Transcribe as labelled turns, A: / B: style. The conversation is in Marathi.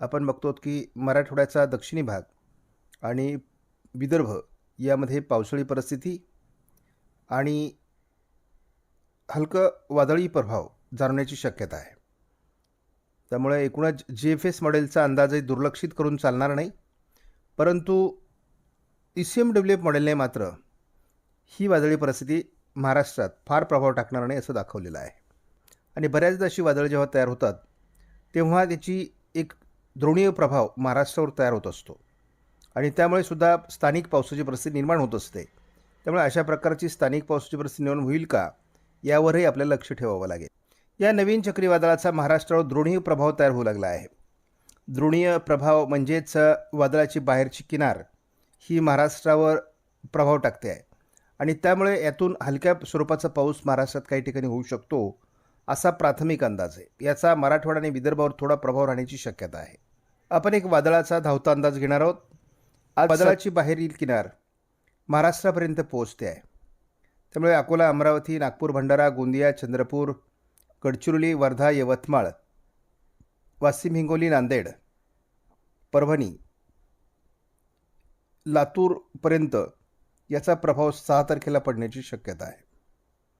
A: आपण बघतो की मराठवाड्याचा दक्षिणी भाग आणि विदर्भ यामध्ये पावसाळी परिस्थिती आणि हलकं वादळी प्रभाव जाणवण्याची शक्यता आहे. त्यामुळे एकूणच जी एफ एस मॉडेलचा अंदाजही दुर्लक्षित करून चालणार नाही. परंतु E C M W F मॉडेलने मात्र ही वादळी परिस्थिती महाराष्ट्रात फार प्रभाव टाकणार नाही असं दाखवलेलं आहे. आणि बऱ्याचदा अशी वादळं जेव्हा तयार होतात तेव्हा त्याची एक द्रोणीय प्रभाव महाराष्ट्रावर तयार होत असतो. आणि त्यामुळे सुद्धा स्थानिक पावसाची परिस्थिती निर्माण होत असते. त्यामुळे अशा प्रकारची स्थानिक पावसाची परिस्थिती निर्माण होईल का यावरही आपल्याला लक्ष ठेवावं लागेल. या नवीन चक्रीवादळाचा महाराष्ट्रावर द्रोणीय प्रभाव तयार होऊ लागला आहे. द्रोणीय प्रभाव म्हणजेच वादळाची बाहेरची किनार ही महाराष्ट्रावर प्रभाव टाकते आहे. आणि त्यामुळे यातून हलक्या स्वरूपाचा पाऊस महाराष्ट्रात काही ठिकाणी होऊ शकतो असा प्राथमिक अंदाज आहे. याचा मराठवाडा आणि विदर्भावर थोडा प्रभाव राहण्याची शक्यता आहे. आपण एक वादळाचा धावता अंदाज घेणार आहोत. आज वादळाची बाहेरील किनार महाराष्ट्रापर्यंत पोहोचते आहे. त्यामुळे अकोला अमरावती नागपूर भंडारा गोंदिया चंद्रपूर गडचिरोली वर्धा यवतमाळ वाशिम हिंगोली नांदेड परभणी लातूरपर्यंत याचा प्रभाव सहा तारखेला पडण्याची शक्यता आहे.